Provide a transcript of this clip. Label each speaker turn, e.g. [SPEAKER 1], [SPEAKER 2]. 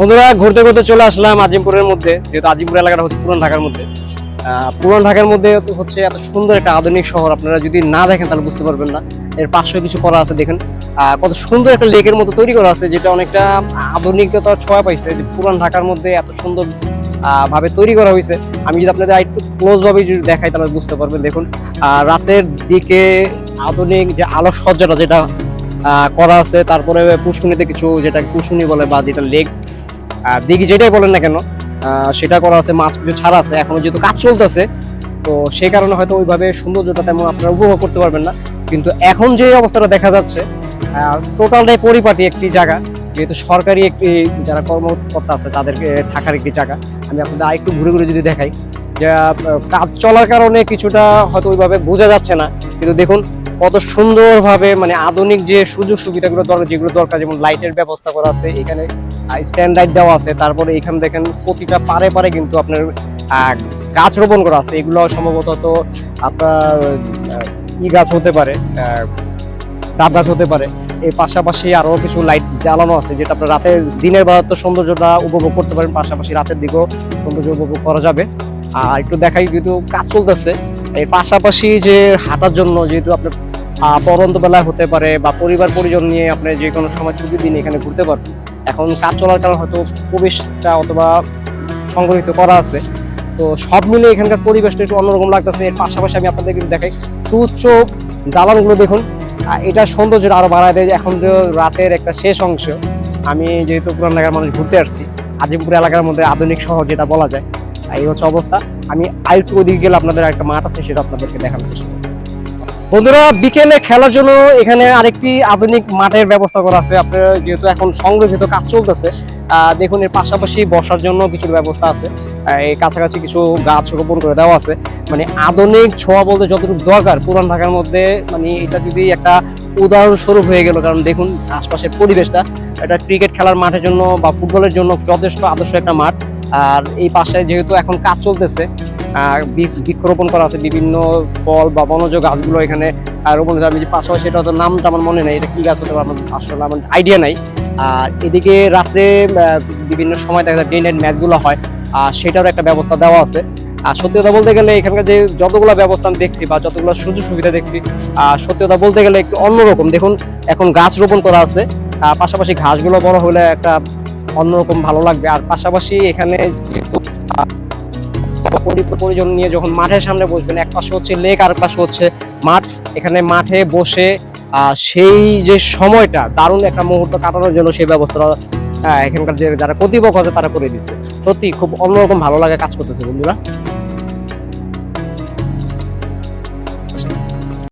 [SPEAKER 1] বন্ধুরা, ঘুরতে ঘুরতে চলে আসলাম আজিমপুরের মধ্যে, যেহেতু আজিমপুর এলাকাটা হচ্ছে পুরান ঢাকার মধ্যে। পুরান ঢাকার মধ্যে হচ্ছে এত সুন্দর একটা আধুনিক শহর, আপনারা যদি না দেখেন তাহলে বুঝতে পারবেন না। এর পাশে কিছু করা আছে, দেখেন। কত সুন্দর একটা লেকের মতো তৈরি করা আছে, যেটা অনেকটা আধুনিকতার ছোঁয়া পাইছে। যে পুরান ঢাকার মধ্যে এত সুন্দর ভাবে তৈরি করা হয়েছে আমি যদি আপনাদের একটু ক্লোজ ভাবে যদি দেখাই, তাহলে বুঝতে পারবেন। দেখুন রাতের দিকে আধুনিক যে আলোকসজ্জাটা যেটা করা আছে, তারপরে পুষ্কুনিতে কিছু যেটা কুশুনি বলে, বা যেটা লেক দিঘি যেটাই বলেন না কেন সেটা করা আছে, মাছ কিছু ছাড়া আছে, এখনও যেহেতু কাজ চলতেছে, তো সেই কারণে হয়তো ওইভাবে সৌন্দর্যটা তেমন আপনারা উপভোগ করতে পারবেন না। কিন্তু এখন যে অবস্থাটা দেখা যাচ্ছে টোটালটাই পরিপাটি একটি জায়গা, যেহেতু সরকারি একটি যারা কর্মকর্তা আছে, তাদেরকে থাকার একটি জায়গা। আমি আপনাদের আরেকটু ঘুরে ঘুরে যদি দেখাই, যে কাজ চলার কারণে কিছুটা হয়তো ওইভাবে বোঝা যাচ্ছে না, কিন্তু দেখুন কত সুন্দরভাবে মানে আধুনিক যে সুযোগ সুবিধাগুলো দরকার যেগুলো দরকার, যেমন লাইটের ব্যবস্থা করা আছে, এখানে স্ট্যান্ড লাইট দেওয়া আছে, তারপরে এখানে দেখেন প্রতিটা পারে পারে কিন্তু আপনার গাছ রোপণ করা আছে। এগুলো সম্ভবত তো আপনার ই গাছ হতে পারে ডাব গাছ হতে পারে। এর পাশাপাশি আরও কিছু লাইট জ্বালানো আছে, যেটা আপনার রাতের দিনের বেলা তো সৌন্দর্যটা উপভোগ করতে পারেন। পাশাপাশি রাতের দিকেও সৌন্দর্য উপভোগ করা যাবে। আর একটু দেখাই, যেহেতু কাজ চলতেছে, এর পাশাপাশি যে হাঁটার জন্য যেহেতু আপনার পরন্ত বেলায় হতে পারে বা পরিবার পরিজন নিয়ে আপনি যে কোনো সময় ছুটির দিন এখানে ঘুরতে পারবেন এখন কাজ চলার কারণে হয়তো প্রবেশটা অথবা সংগঠিত করা আছে। তো সব মিলে এখানকার পরিবেশটা একটু অন্যরকম লাগতেছে। এর পাশাপাশি আমি আপনাদের কিন্তু দেখাই, সুউচ্চ দালানগুলো দেখুন। এটার সৌন্দর্যটা আরও বাড়ায় দেয় এখন যে রাতের একটা শেষ অংশ, আমি যেহেতু পুরান এলাকার মানুষ ঘুরতে আসছি, আজিমপুর এলাকার মধ্যে আধুনিক শহর যেটা বলা যায়, এই হচ্ছে অবস্থা। আমি আরেকটু ওদিকে গেলে আপনাদের একটা মাঠ আছে, সেটা আপনাদেরকে দেখানোর চেষ্টা করব। বন্ধুরা, বিকেলে খেলার জন্য এখানে আরেকটি আধুনিক মাঠের ব্যবস্থা করা আছে। আপনার যেহেতু এখন সংরক্ষিত কাজ চলতেছে দেখুন এর পাশাপাশি বসার জন্য কিছু ব্যবস্থা আছে। এই কাছাকাছি কিছু গাছ রোপণ করে দেওয়া আছে। মানে আধুনিক ছোঁয়া বলতে যতটুকু দরকার, পুরান ঢাকার মধ্যে মানে এটা যদি একটা উদাহরণস্বরূপ হয়ে গেল, কারণ দেখুন আশপাশের পরিবেশটা, এটা ক্রিকেট খেলার মাঠের জন্য বা ফুটবলের জন্য যথেষ্ট আদর্শ একটা মাঠ। আর এই পাশে যেহেতু এখন কাজ চলতেছে বৃক্ষরোপণ করা আছে, বিভিন্ন ফল বা বনজ গাছগুলো এখানে রোপণ আমি যে পাশাপাশি এটা তো নামটা আমার মনে নেই। এটা কি গাছ হতে পারে? আমার আসলে আমার আইডিয়া নাই। আর এদিকে রাত্রে বিভিন্ন সময় দেখা যায় ডে ম্যাচগুলো হয়। আর সেটারও একটা ব্যবস্থা দেওয়া আছে। আর সত্যি কথা বলতে গেলে, এখানকার যে যতগুলো ব্যবস্থা আমি দেখছি বা যতগুলো সুযোগ সুবিধা দেখছি, আর সত্যি কথা বলতে গেলে একটু অন্যরকম। দেখুন, এখন গাছ রোপণ করা আছে। আর পাশাপাশি ঘাসগুলো বড় হলে একটা অন্যরকম ভালো লাগবে। আর পাশাপাশি এখানে পরিজন নিয়ে যখন মাঠের সামনে বসবেন, এক পাশে হচ্ছে লেক আর পাশে হচ্ছে মাঠ। এখানে মাঠে বসে সেই যে সময়টা, দারুণ একটা মুহূর্ত কাটানোর জন্য সেই ব্যবস্থাটা এখানকার যে যারা কর্তৃপক্ষ আছে তারা করে দিচ্ছে। সত্যি খুব অন্যরকম ভালো লাগে কাজ করতেছে, বন্ধুরা।